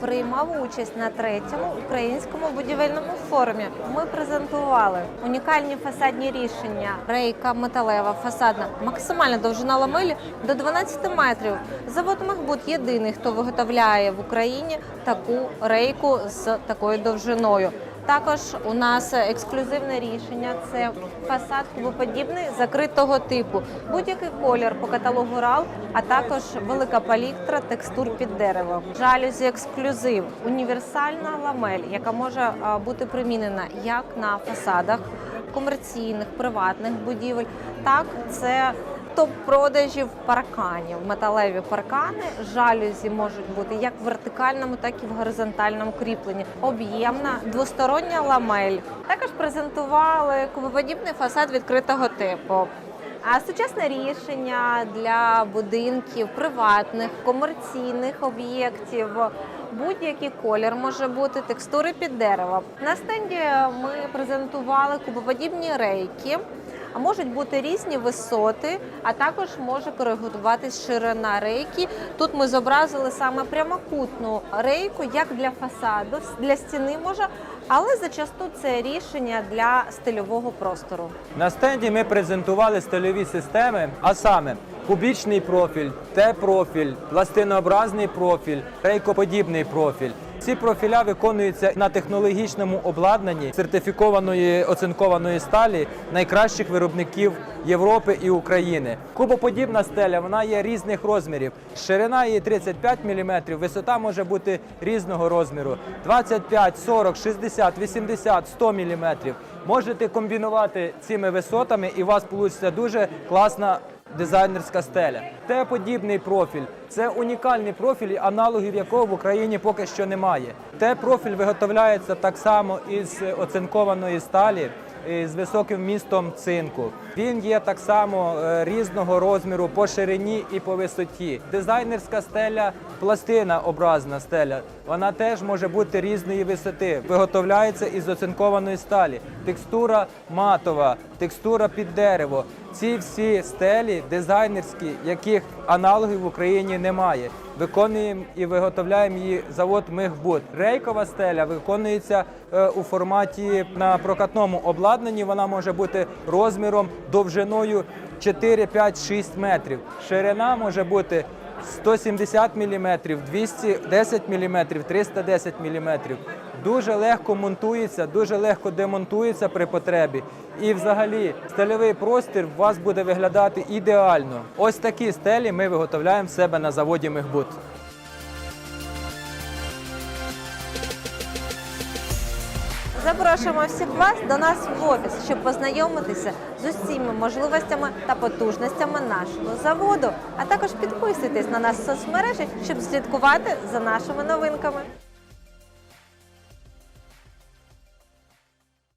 приймав участь на третьому українському будівельному форумі. Ми презентували унікальні фасадні рішення. Рейка металева, фасадна, максимальна довжина ламелі до 12 метрів. Завод Мехбуд єдиний, хто виготовляє в Україні таку рейку з такою довжиною. Також у нас ексклюзивне рішення це фасад кубоподібний закритого типу. Будь-який колір по каталогу RAL, а також велика палітра текстур під дерево. Жалюзі ексклюзив, універсальна ламель, яка може бути примінена як на фасадах комерційних, приватних будівель, так це топ продажів парканів. Металеві паркани, жалюзі можуть бути як в вертикальному, так і в горизонтальному кріпленні. Об'ємна двостороння ламель. Також презентували кубоподібний фасад відкритого типу. А сучасне рішення для будинків, приватних, комерційних об'єктів. Будь-який колір може бути текстури під дерево. На стенді ми презентували кубоподібні рейки. А можуть бути різні висоти, а також може коригуватись ширина рейки. Тут ми зобразили саме прямокутну рейку, як для фасаду, для стіни може, але зачасту це рішення для стильового простору. На стенді ми презентували стильові системи, а саме кубічний профіль, Т-профіль, пластинообразний профіль, рейкоподібний профіль. Ці профіля виконуються на технологічному обладнанні сертифікованої оцинкованої сталі найкращих виробників Європи і України. Кубоподібна стеля вона є різних розмірів. Ширина її 35 мм, висота може бути різного розміру 25, 40, 60, 80, 100 мм. Можете комбінувати цими висотами, і у вас вийде дуже класна дизайнерська стеля. Т-подібний профіль це унікальний профіль, аналогів якого в Україні поки що немає. Т-профіль виготовляється так само із оцинкованої сталі. З високим вмістом цинку. Він є так само е, різного розміру по ширині і по висоті. Дизайнерська стеля, пластина образна стеля. Вона теж може бути різної висоти. Виготовляється із оцинкованої сталі. Текстура матова, текстура під дерево. Ці всі стелі дизайнерські, яких аналогів в Україні немає. Виконуємо і виготовляємо її завод Мехбут. Рейкова стеля виконується е, у форматі на прокатному обладнанні. Вона може бути розміром довжиною 4, 5, 6 метрів. Ширина може бути 170 мм, 210 мм, 310 мм. Дуже легко монтується, дуже легко демонтується при потребі. І взагалі стельовий простір у вас буде виглядати ідеально. Ось такі стелі ми виготовляємо в себе на заводі Мехбут. Запрошуємо всіх вас до нас в офіс, щоб познайомитися з усіма можливостями та потужностями нашого заводу. А також підписуйтесь на нас в соцмережі, щоб слідкувати за нашими новинками.